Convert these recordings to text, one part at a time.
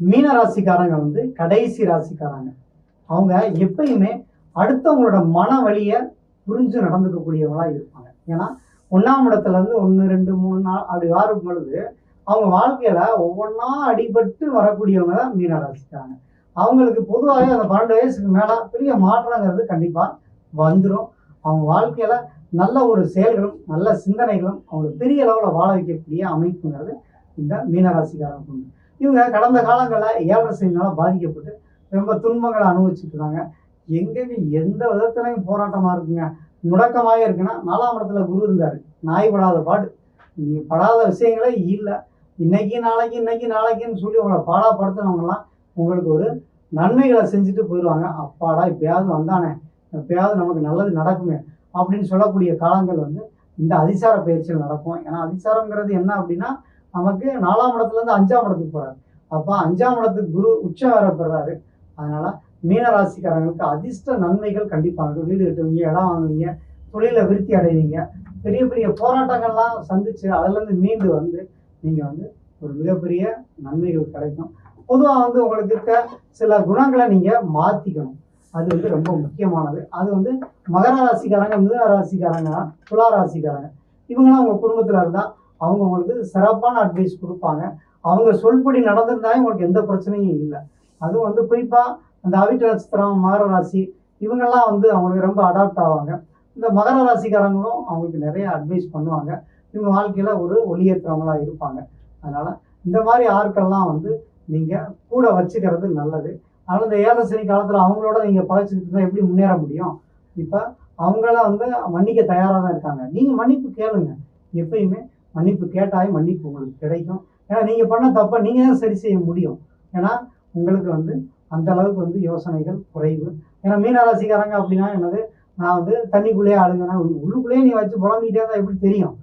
மீன ராசிக்காரங்க வந்து கடைசி ராசிக்காரங்க. அவங்க எப்பயுமே அடுத்தவங்களோட மன வழியை புரிஞ்சு நடந்துக்கக்கூடியவங்களாக இருப்பாங்க. ஏன்னா ஒன்றாம் இடத்துலேருந்து ஒன்று ரெண்டு மூணு நாள் அப்படி வரும் பொழுது அவங்க வாழ்க்கையில் ஒவ்வொன்றா அடிபட்டு வரக்கூடியவங்க தான் மீன ராசிக்காரங்க அவங்களுக்கு பொதுவாகவே அந்த பன்னெண்டு வயசுக்கு மேலே பெரிய மாற்றங்கிறது கண்டிப்பாக வந்துடும் அவங்க வாழ்க்கையில் நல்ல ஒரு செயல்களும் நல்ல சிந்தனைகளும் அவங்களை பெரிய அளவில் வாழ வைக்கக்கூடிய அமைப்புங்கிறது இந்த மீனராசிக்காரங்க உண்டு. இவங்க கடந்த காலங்களில் ஏழரை சனினால பாதிக்கப்பட்டு ரொம்ப துன்பங்களை அனுபவிச்சுட்டு இருந்தாங்க. எங்கேயுமே எந்த விதத்துலையும் போராட்டமாக இருக்குங்க. முடக்கமாக இருக்குன்னா நாலாம் இடத்துல குரு இருந்தார். நாய் படாத பாடு. நீ படாத விஷயங்களே இல்லை. இன்னைக்கு நாளைக்கு இன்னைக்கு நாளைக்குன்னு சொல்லி உங்களை பாடாப்படுத்தினவங்கலாம் உங்களுக்கு ஒரு நன்மைகளை செஞ்சுட்டு போயிடுவாங்க அப்பாடா எப்பயாவது வந்தானே. எப்பயாவது நமக்கு நல்லது நடக்குமே அப்படின்னு சொல்லக்கூடிய காலங்கள் வந்து இந்த அதிசார பயிற்சியில் நடக்கும். ஏன்னா அதிசாரங்கிறது என்ன அப்படின்னா நமக்கு நாலாம் இடத்துல இருந்து அஞ்சாம் இடத்துக்கு போறாரு. அப்போ அஞ்சாம் இடத்துக்கு குரு உச்சம் வேற பெறாரு. அதனால மீன ராசிக்காரங்களுக்கு அதிர்ஷ்ட நன்மைகள் கண்டிப்பாக வீடு கட்டுவீங்க இடம் வாங்குவீங்க தொழில விருத்தி அடைவீங்க. பெரிய பெரிய போராட்டங்கள்லாம் சந்திச்சு அதுலேருந்து மீண்டு வந்து நீங்கள் வந்து ஒரு மிகப்பெரிய நன்மைகள் கிடைக்கும். பொதுவாக வந்து உங்களுக்கு இருக்க சில குணங்களை நீங்கள் மாற்றிக்கணும் அது வந்து ரொம்ப முக்கியமானது. அது வந்து மகர ராசிக்காரங்க மிதுன ராசிக்காரங்க துலா ராசிக்காரங்க இவங்களாம் உங்கள் குடும்பத்தில் இருந்தால் அவங்க உங்களுக்கு சிறப்பான அட்வைஸ் கொடுப்பாங்க. அவங்க சொல்படி நடந்திருந்தாலே உங்களுக்கு எந்த பிரச்சனையும் இல்லை. அதுவும் வந்து குறிப்பாக அந்த அவிட்ட நட்சத்திரம் மகர ராசி இவங்கெல்லாம் வந்து அவங்களுக்கு ரொம்ப அடாப்ட் ஆவாங்க. இந்த மகர ராசிக்காரங்களும் அவங்களுக்கு நிறைய அட்வைஸ் பண்ணுவாங்க. இவங்க வாழ்க்கையில் ஒரு ஒளியேற்றவங்களாக இருப்பாங்க. அதனால் இந்த மாதிரி ஆட்கள்லாம் வந்து நீங்கள் கூட வச்சுக்கிறது நல்லது. அதனால் இந்த ஏழரை காலத்தில் அவங்களோட நீங்கள் பழச்சிக்கிட்டு இருந்தால் எப்படி முன்னேற முடியும்? இப்போ அவங்களாம் வந்து மன்னிக்க தயாராக தான் இருக்காங்க. நீங்கள் மன்னிப்பு கேளுங்க. எப்பயுமே மன்னிப்பு கேட்டாலே மன்னிப்பு உங்களுக்கு கிடைக்கும். ஏன்னா நீங்கள் பண்ண தப்பை நீங்கள் தான் சரி செய்ய முடியும். ஏன்னா உங்களுக்கு வந்து அந்த அளவுக்கு வந்து யோசனைகள் குறைவு. ஏன்னா மீனராசிக்காரங்க அப்படின்னா என்னது? நான் வந்து தண்ணிக்குள்ளேயே ஆளுங்கன்னா உள்ளுக்குள்ளேயே நீ வச்சு புலம்பிக்கிட்டே தான் எப்படி தெரியும்?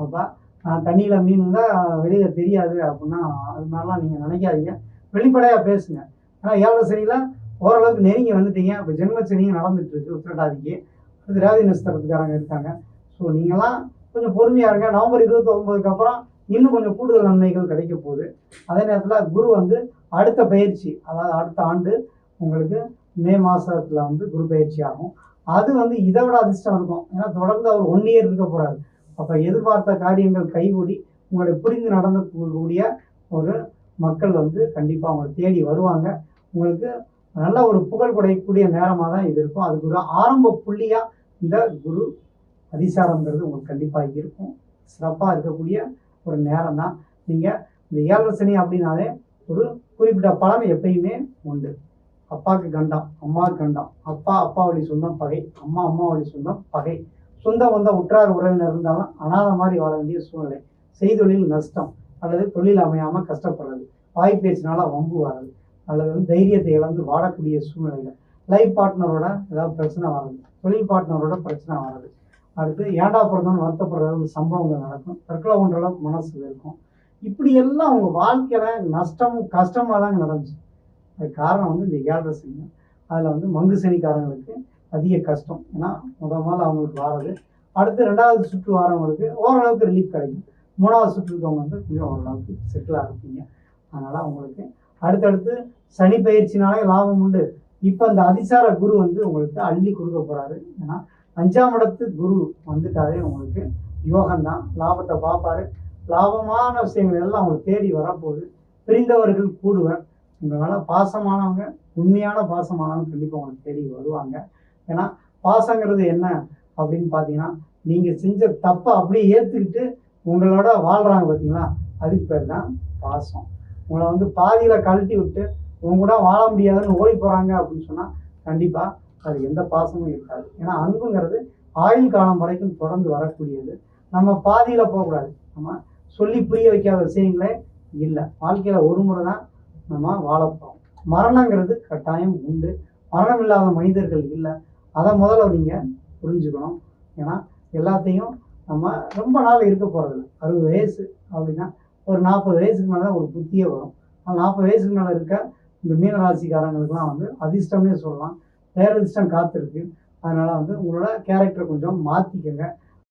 அப்போ நான் தண்ணியில் மீன் தான் வெளியே தெரியாது அப்படின்னா அது மாதிரிலாம் நீங்கள் நினைக்காதீங்க. வெளிப்படையாக பேசுங்க. ஏன்னா ஏழரை சனியில் ஓரளவுக்கு நெருங்கி வந்துட்டீங்க. இப்போ ஜென்மச்சனியும் நடந்துட்டு இருக்கு உத்திரட்டாதிக்கு. அடுத்து ரேவதி நட்சத்திரத்துக்காரங்க இருக்காங்க. ஸோ நீங்களாம் கொஞ்சம் பொறுமையாக இருங்க. நவம்பர் இருபத்தி ஒன்பதுக்கு அப்புறம் இன்னும் கொஞ்சம் கூடுதல் நன்மைகள் கிடைக்க போகுது. அதே நேரத்தில் குரு வந்து அடுத்த பயிற்சி அதாவது அடுத்த ஆண்டு உங்களுக்கு மே மாதத்தில் வந்து குரு பயிற்சி ஆகும். அது வந்து இதை விட அதிர்ஷ்டம் இருக்கும். ஏன்னா தொடர்ந்து அவர் ஒன் இயர் இருக்க போறாரு. அப்போ எதிர்பார்த்த காரியங்கள் கைகூடி உங்களை புரிந்து நடந்தக்கூடிய ஒரு மக்கள் வந்து கண்டிப்பாக அவங்களை தேடி வருவாங்க. உங்களுக்கு நல்ல ஒரு புகழ் குடையக்கூடிய நேரமாக தான் இது இருக்கும். அதுக்கு ஒரு ஆரம்ப புள்ளியாக இந்த குரு அதிசாரம்ங்கிறது உங்களுக்கு கண்டிப்பாக இருக்கும். சிறப்பாக இருக்கக்கூடிய ஒரு நேரம் தான். நீங்கள் இந்த ஏழரை சனி அப்படின்னாலே ஒரு குறிப்பிட்ட பலன் எப்பயுமே உண்டு. அப்பாவுக்கு கண்டம் அம்மாவுக்கு கண்டம். அப்பா அப்பா வழி சொந்தம் பகை அம்மா அம்மா வழி சொந்தம் பகை. சொந்தம் வந்த உற்றார் உறவினர் இருந்தாலும் அனாதை மாதிரி வாழ வேண்டிய சூழ்நிலை. செய்தொழில் நஷ்டம். அல்லது தொழில் அமையாமல் கஷ்டப்படுறது. வாய் பேச்சினால வம்பு வர்றது அல்லது வந்து தைரியத்தை இழந்து வாடக்கூடிய சூழ்நிலைகள். லைஃப் பார்ட்னரோட ஏதாவது பிரச்சனை வர்றது தொழில் பார்ட்னரோட பிரச்சனை வர்றது அடுத்து ஏண்டா பிறந்தோம்னு வருத்தப்படுற அளவுக்கு சம்பவங்கள் நடக்கும். தற்கொலை பண்ற அளவுக்கு மனசு இருக்கும் இப்படி எல்லாம் அவங்க வாழ்க்கையில் நஷ்டமும் கஷ்டமாக தாங்க நடந்துச்சு. அது காரணம் வந்து இந்த ஏழரசிங்க அதில் வந்து மங்கு சனிக்காரங்களுக்கு அதிக கஷ்டம். ஏன்னா முத முதல்ல அவங்களுக்கு வாரது. அடுத்து ரெண்டாவது சுற்று வாரவங்களுக்கு ஓரளவுக்கு ரிலீஃப் கிடைக்கும். மூணாவது சுற்று இருக்கவங்க வந்து கொஞ்சம் ஓரளவுக்கு செட்டிலாக இருப்பீங்க. அதனால் அவங்களுக்கு அடுத்தடுத்து சனி பயிற்சினாலே லாபம் உண்டு. இப்போ இந்த அதிசார குரு வந்து உங்களுக்கு அள்ளி கொடுக்க போகிறாரு ஏன்னா அஞ்சாம் இடத்து குரு வந்துட்டாலே உங்களுக்கு. யோகம்தான். லாபத்தை பார்ப்பாரு. லாபமான விஷயங்கள் எல்லாம் அவங்களுக்கு தேடி வரப்போகுது. பிரிந்தவர்கள் கூடுவர். உங்களால் பாசமானவங்க உண்மையான பாசமானவங்க கண்டிப்பாக உங்களுக்கு தேடி வருவாங்க. ஏன்னா பாசங்கிறது என்ன அப்படின்னு பார்த்தீங்கன்னா நீங்கள் செஞ்ச தப்பை அப்படியே ஏற்றுக்கிட்டு உங்களோட வாழ்கிறாங்க பார்த்தீங்களா அதுக்கு பேர் தான் பாசம். உங்களை வந்து பாதியில் கழட்டி விட்டு உங்க கூட வாழ முடியாதுன்னு ஓடி போகிறாங்க அப்படின்னு சொன்னால் கண்டிப்பாக அது எந்த பாசமும் இருக்காது. ஏன்னா அன்புங்கிறது ஆயுள் காலம் வரைக்கும் தொடர்ந்து வரக்கூடியது. நம்ம பாதியில் போகக்கூடாது. நம்ம சொல்லி புரிய வைக்காத விஷயங்களே இல்லை. வாழ்க்கையில் ஒரு முறை தான் நம்ம வாழப்போகிறோம் மரணங்கிறது கட்டாயம் உண்டு. மரணம் இல்லாத மனிதர்கள் இல்லை. அதை முதல்ல நீங்கள் புரிஞ்சுக்கணும். ஏன்னா எல்லாத்தையும் நம்ம ரொம்ப நாள் இருக்க போகிறதில்ல அறுபது வயசு அப்படின்னா ஒரு நாற்பது வயசுக்கு மேலே தான் ஒரு புத்தியே வரும். ஆனால் நாற்பது வயசுக்கு மேலே இருக்க இந்த மீனராசிக்காரங்களுக்குலாம் வந்து அதிர்ஷ்டம்னே சொல்லலாம். பேரதிர்ஷ்டம் காத்திருக்கு. அதனால் வந்து உங்களோட கேரக்டர் கொஞ்சம் மாற்றிக்கங்க